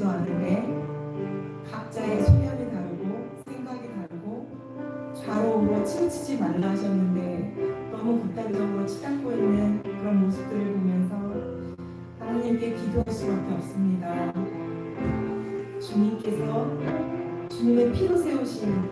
넓지도 않은데 각자의 소견이 다르고 생각이 다르고 좌우로 치우치지 말라 하셨는데 너무 극단적으로 치닫고 있는 그런 모습들을 보면서 하나님께 기도할 수밖에 없습니다. 주님께서 주님의 피로 세우신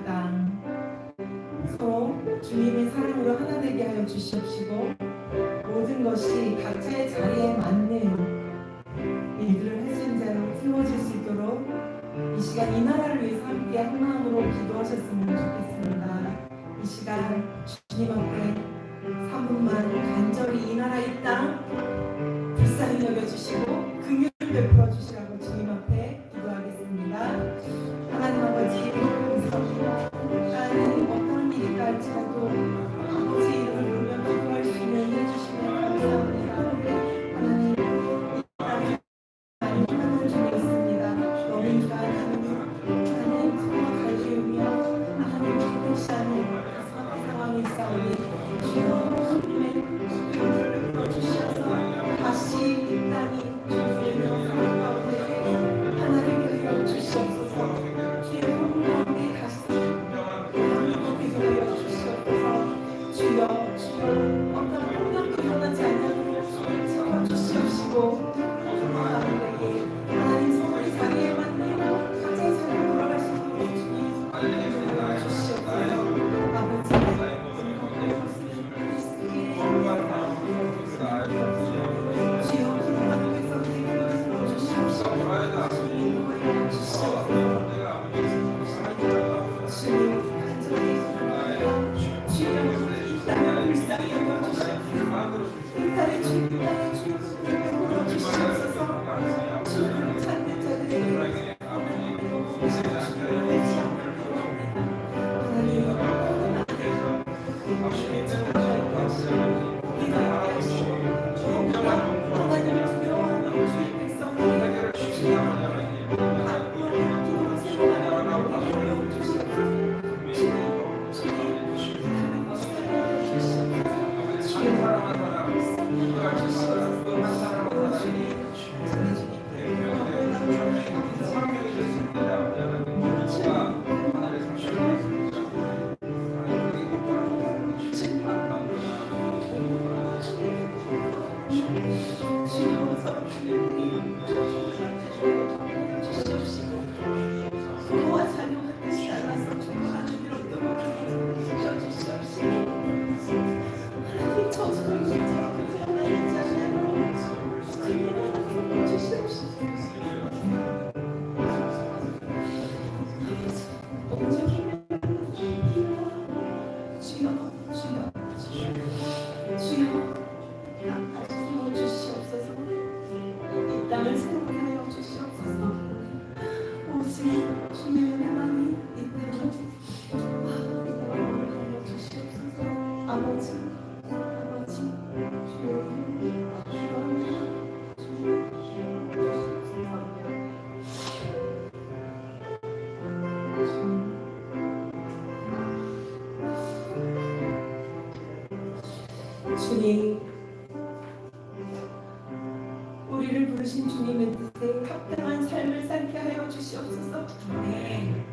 з усього. 우리를 부르신 주님의 뜻에 합당한 삶을 살게 하여 주시옵소서. 아멘.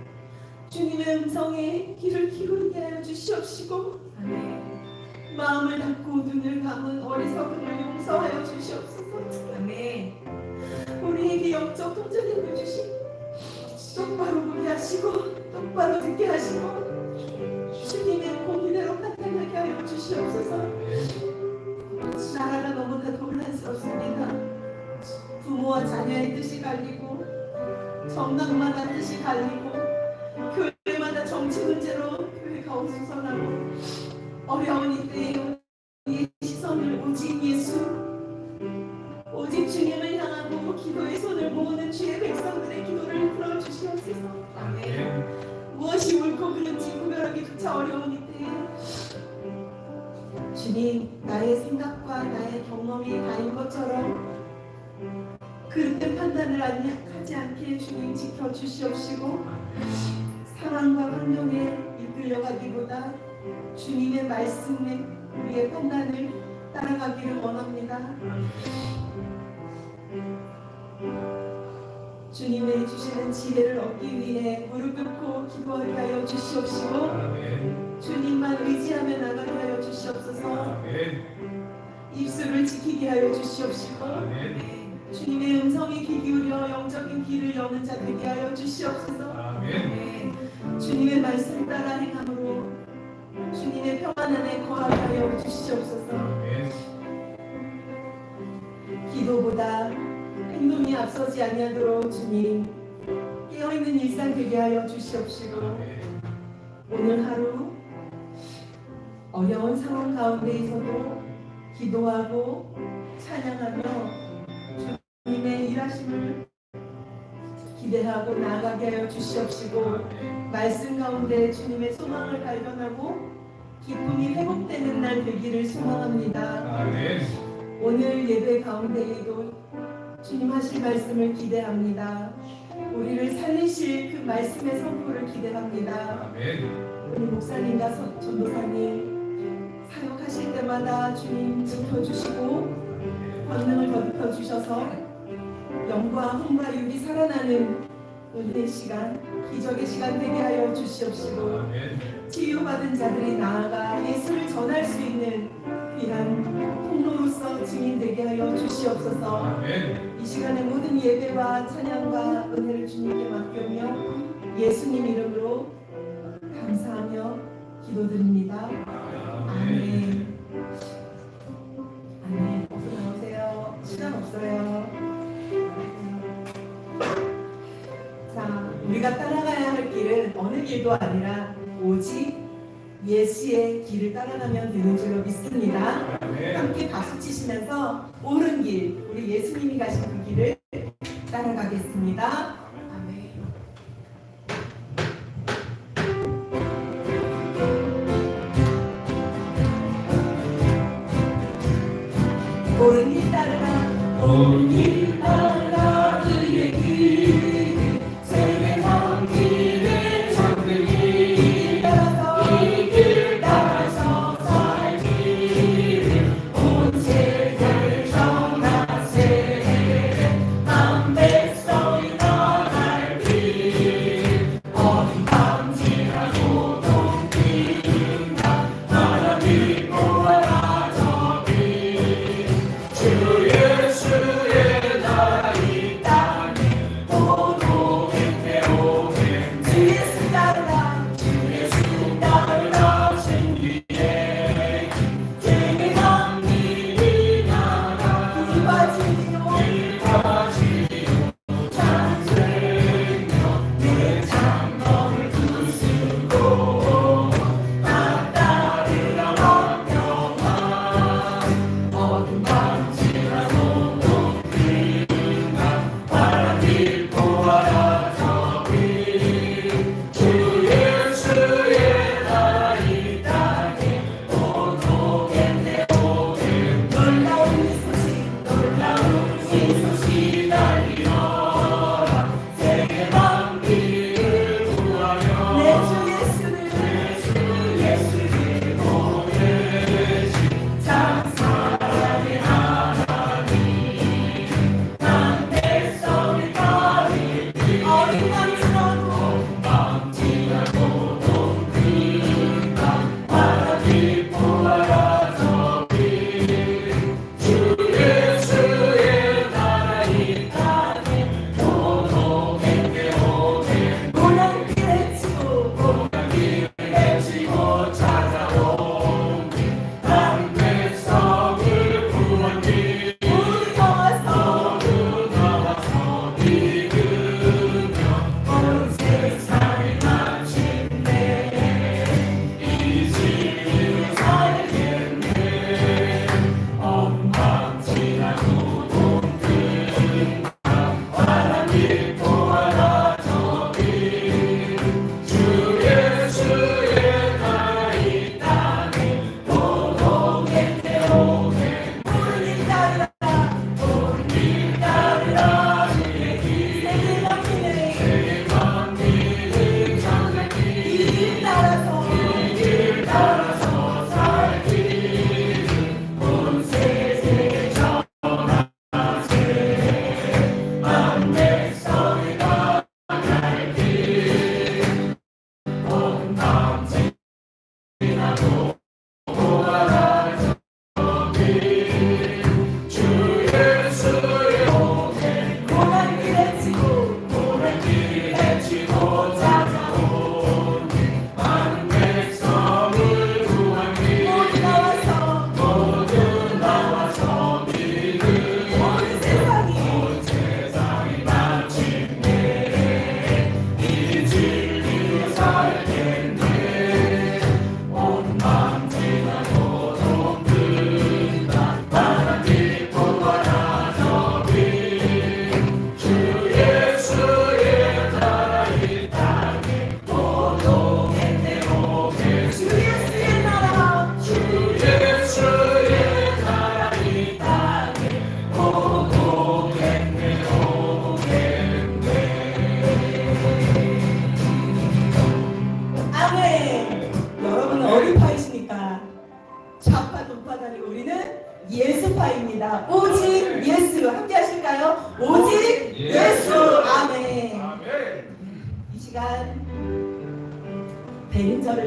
주님의 음성에 귀를 기울게 하여 주시옵시고 아멘. 마음을 닫고 눈을 감은 어리석음을 용서하여 주시옵소서. 아멘. 우리에게 영적 통제력을 주시 똑바로 보게 하시고 똑바로 듣게 하시고 주님의 공의대로 판단하게 하여 주시옵소서. 나라가 너무나 혼란스럽습니다. 부모와 자녀의 뜻이 갈리고 정당마다 뜻이 갈리고 교회마다 정치 문제로 교회가 어수선하고 어려운 이때에 우리의 시선을 오직 예수 오직 주님을 향하고 기도의 손을 모으는 주의 백성들의 기도를 들어주시옵소서 아멘. 무엇이 옳고 그른지 구별하기조차 어려운 이때에 주님 나의 생각과 나의 경험이 다인 것처럼 그릇된 판단을 하지 않게 주님 지켜주시옵시고 상황과 환경에 이끌려가기보다 주님의 말씀에 우리의 평단을 따라가기를 원합니다. 주님의 주시는 지혜를 얻기 위해 무릎 꿇고 기도하게 하여 주시옵시고. 주님만 의지하며 나가게 하여 주시옵소서. 입술을 지키게 하여 주시옵시고. 주님의 음성에 귀 기울여 영적인 길을 여는 자 되게 하여 주시옵소서 아멘. 주님의 말씀 따라 행함으로 주님의 평안 안에 거하게 하여 주시옵소서 아멘. 기도보다 행동이 앞서지 아니하도록 주님 깨어있는 일상 되게 하여 주시옵시고 아멘. 오늘 하루 어려운 상황 가운데에서도 기도하고 찬양하며 주님의 일하심을 기대하고 나아가게 하여 주시옵시고. 말씀 가운데 주님의 소망을 발견하고 기쁨이 회복되는 날 되기를 소망합니다. 아멘. 오늘 예배 가운데에도 주님 하실 말씀을 기대합니다. 우리를 살리실 그 말씀의 선포를 기대합니다. 아멘. 우리 목사님과 서- 전도사님 사역하실 때마다 주님 지켜주시고 권능을 더입혀 주셔서 영과 혼과 육이 살아나는 은혜의 시간, 기적의 시간 되게 하여 주시옵시고. 치유받은 자들이 나아가 예수를 전할 수 있는 귀한 통로로서 증인 되게 하여 주시옵소서. 이 시간에 모든 예배와 찬양과 은혜를 주님께 맡겨며 예수님 이름으로 감사하며 기도드립니다. 아멘. 아멘. 어서 나오세요. 시간 없어요. 우리가 따라가야 할 길은 어느 길도 아니라 오직 예수의 길을 따라가면 되는 줄로 믿습니다. 함께 박수 치시면서 옳은 길, 우리 예수님이 가신 그 길을 따라가겠습니다.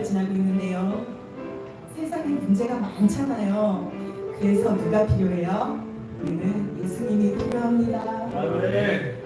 지나고 있는데요. 세상에 문제가 많잖아요. 그래서 누가 필요해요? 우리는 예수님이 필요합니다. 아, 네.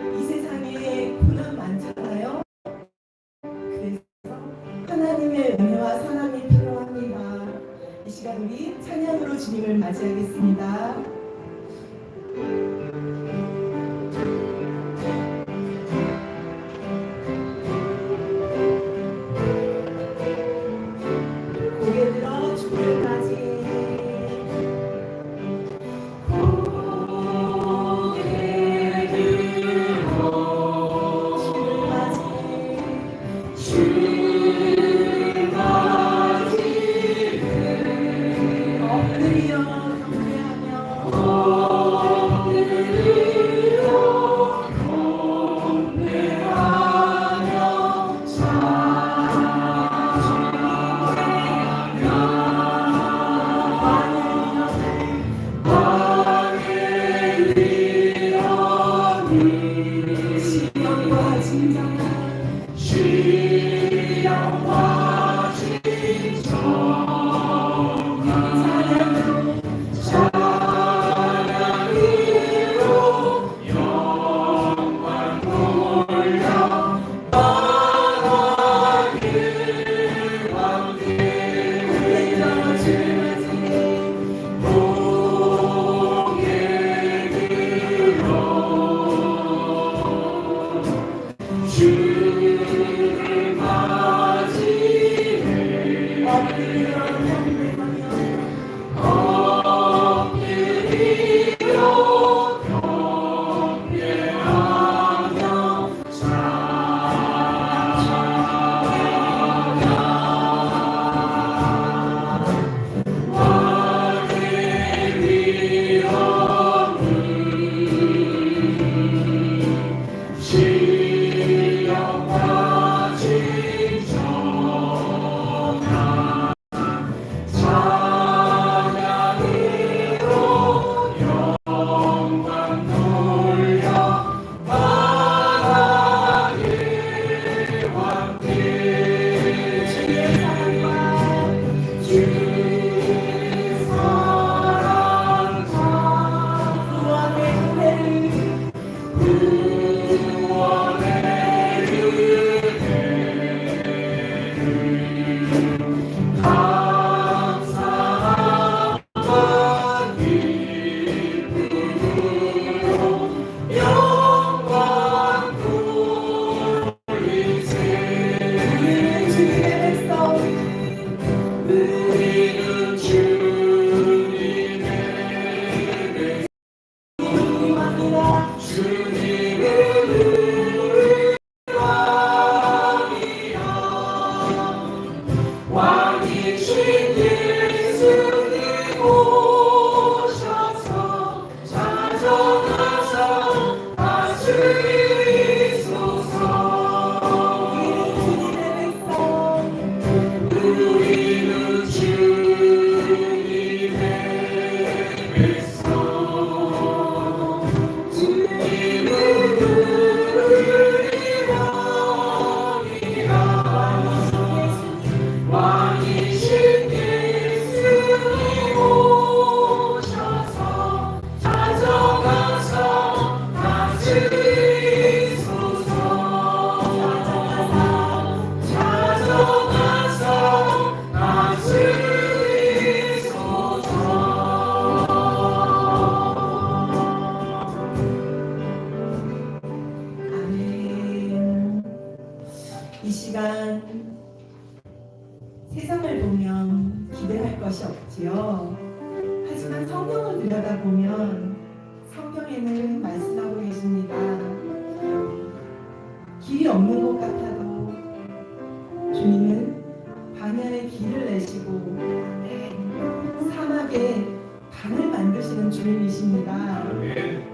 만드시는 주님이십니다.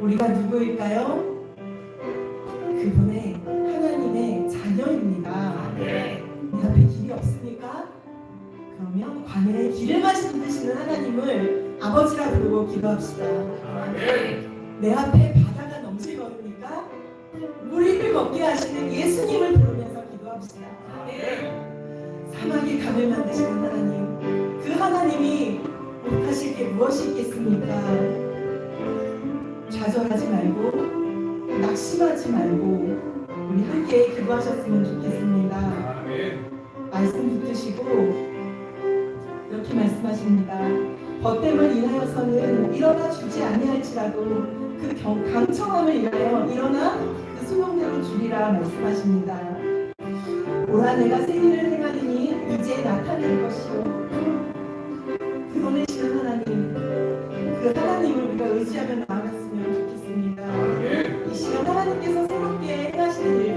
우리가 누구일까요? 그분의 하나님의 자녀입니다. 내 앞에 길이 없으니까 그러면 관에 길을 만드시는 하나님을 아버지라 부르고 기도합시다. 내 앞에 바다가 넘실거리니까 물을 걷게 하시는 예수님을 부르면서 기도합시다. 사막에 감을 만드시는 하나님, 그 하나님이 하실 게 무엇이 있겠습니까? 좌절하지 말고 낙심하지 말고 우리 함께 기도하셨으면 좋겠습니다. 말씀 붙드시고 이렇게 말씀하십니다. 벗됨을 인하여서는 일어나 주지 아니할지라도 그 경- 강청함을 인하여 일어나 그 수명대로 주리라 말씀하십니다. 오라 내가 생일을 행하리니 이제 나타낼 것이요. 드러내시는 하나님, 그 하나님을 우리가 의지하며 나아갔으면 좋겠습니다. 이 시간 하나님께서 새롭게 행하시는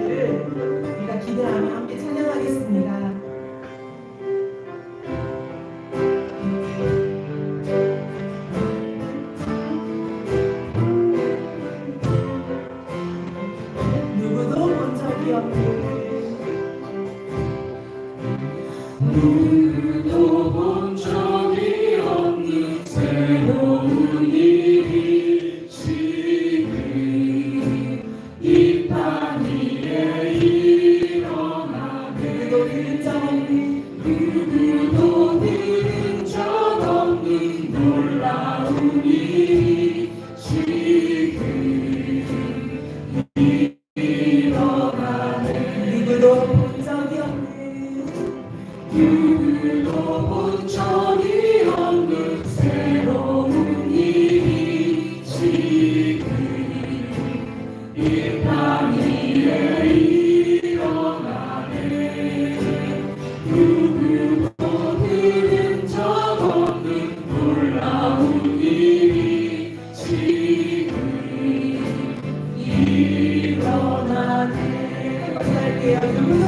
Yeah.